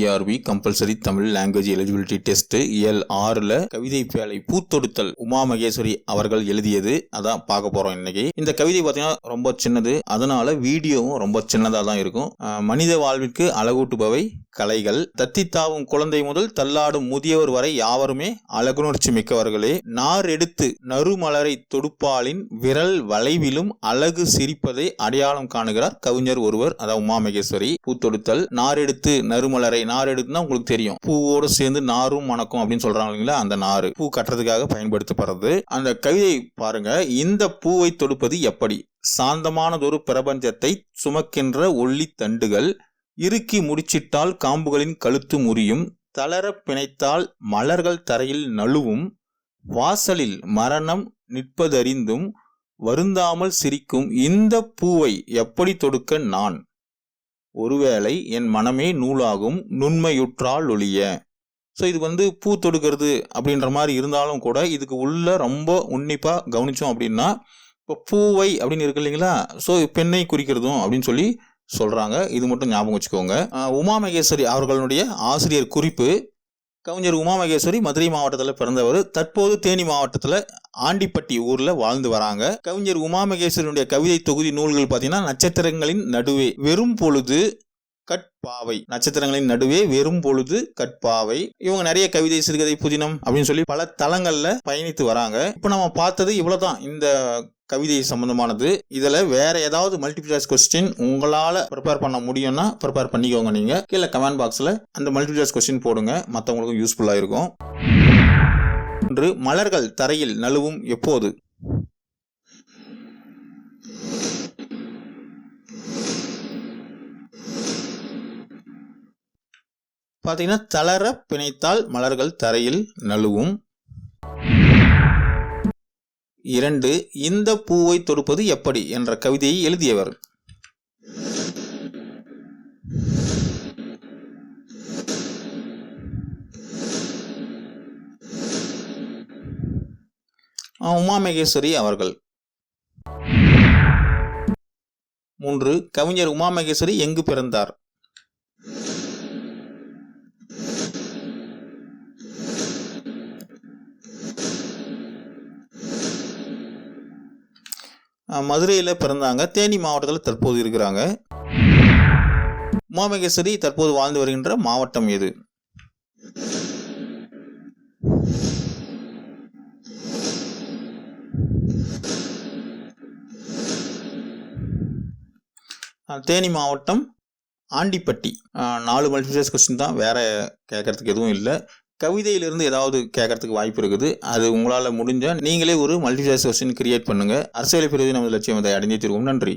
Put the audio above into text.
TRB compulsory Tamil language eligibility test இயல் ஆறுல கவிதை பேழை பூத்தொடுத்தல் உமா மகேஸ்வரி அவர்கள் எழுதியது. அதான் பார்க்க போறோம் இன்னைக்கு. இந்த கவிதை பார்த்தீங்கன்னா ரொம்ப சின்னது. அதனால வீடியோவும் ரொம்ப சின்னதாக தான் இருக்கும் மனித வாழ்விற்கு அழகூட்டுபவை கலைகள் தத்தித்தாவும் குழந்தை முதல் தள்ளாடும் முதியவர் வரை யாவருமே அழகுணர்ச்சி மிக்கவர்களே நார் எடுத்து நறுமலரை தொடுப்பாளின் விரல் வளைவிலும் அழகு சிரிப்பதை அடையாளம் காணுகிறார் கவிஞர் ஒருவர் அதாவது உமா மகேஸ்வரி பூத்தொடுத்தல் நார் எடுத்து நறுமலரை நார் எடுத்துனா உங்களுக்கு தெரியும். பூவோடு சேர்ந்து நாரும் மணக்கும் அப்படின்னு சொல்றாங்க இல்லைங்களா அந்த நாறு. பூ கட்டுறதுக்காக பயன்படுத்தப்படுறது. அந்த கவிதை பாருங்க இந்த பூவை தொடுப்பது எப்படி? சாந்தமானதொரு பிரபஞ்சத்தை சுமக்கின்ற ஒள்ளி தண்டுகள் இறுக்கி முடிச்சிட்டால் காம்புகளின் கழுத்து முறியும். தளர பிணைத்தால் மலர்கள் தரையில் நழுவும். வாசலில் மரணம் நிற்பதறிந்தும் வருந்தாமல் சிரிக்கும். இந்த பூவை எப்படி தொடுக்க நான்? ஒருவேளை என் மனமே நூலாகும் நுண்மையுற்றால் ஒழிய. ஸோ இது வந்து பூ தொடுக்கிறது அப்படின்ற மாதிரி இருந்தாலும் கூட இதுக்கு உள்ள ரொம்ப உன்னிப்பாக கவனிச்சோம் அப்படின்னா இப்போ பூவை அப்படின்னு இருக்கு இல்லைங்களா? ஸோ பெண்ணை குறிக்கிறதும் அப்படின்னு சொல்லி சொல்கிறாங்க இது மட்டும் ஞாபகம் வச்சுக்கோங்க. உமாமகேஸ்வரி உமா மகேஸ்வரி அவர்களுடைய ஆசிரியர் குறிப்பு கவிஞர் உமா மகேஸ்வரி மதுரை மாவட்டத்தில் பிறந்தவர். தற்போது தேனி மாவட்டத்தில் ஆண்டிப்பட்டி ஊரில் வாழ்ந்து வராங்க. கவிஞர் உமா மகேஸ்வரியுடைய கவிதை தொகுதி நூல்கள் பார்த்தீங்கன்னா நட்சத்திரங்களின் நடுவே வெறும் பொழுது கட்பாவை. நட்சத்திரங்களின் நடுவே வெறும் பொழுது கட்பாவை. இவங்க நிறைய கவிதை சிறுகதை புதினம் அப்படின்னு சொல்லி பல தளங்கள்ல பயணித்து வராங்க. இப்போ நம்ம பார்த்தது இவ்வளவுதான். இந்த கவிதை சம்பந்தமானது. இதில் வேற ஏதாவது மல்டிபிள் சாய்ஸ் கொஸ்டின் உங்களால் ப்ரிப்பேர் பண்ண முடியும்னா ப்ரிப்பேர் பண்ணிக்கோங்க நீங்கள் கீழே கமெண்ட் பாக்ஸில் அந்த மல்டிபிள் சாய்ஸ் கொஸ்டின் போடுங்க மற்றவங்களுக்கும் யூஸ்ஃபுல்லாக இருக்கும். ஒன்று மலர்கள் தரையில் நழுவும் எப்போது? பார்த்தீங்கன்னா தளர பிணைத்தால் மலர்கள் தரையில் நழுவும். இரண்டு இந்த பூவை தொடுப்பது எப்படி என்ற கவிதையை எழுதியவர். உமாமகேஸ்வரி உமா அவர்கள். மூன்று கவிஞர் உமாமகேஸ்வரி எங்கு பிறந்தார்? மதுரையில் பிறந்தாங்க. தேனி மாவட்டத்தில் தற்போது இருக்கிறாங்க. உமாமகேஸ்வரி தற்போது வாழ்ந்து வருகின்ற மாவட்டம் எது? தேனி மாவட்டம் ஆண்டிப்பட்டி. நாலு மல்டிபிளஸ் கொஸ்டின் தான். வேறு கேட்கறதுக்கு எதுவும் இல்லை. கவிதையிலிருந்து ஏதாவது கேட்கறதுக்கு வாய்ப்பு இருக்குது. அது உங்களால் முடிஞ்ச நீங்களே ஒரு மல்டிபிளஸ் கொஸ்டின் கிரியேட் பண்ணுங்க. அரசியல் பிரிவு நமது லட்சியம் அதை அடைந்தே தீர்வோம் நன்றி.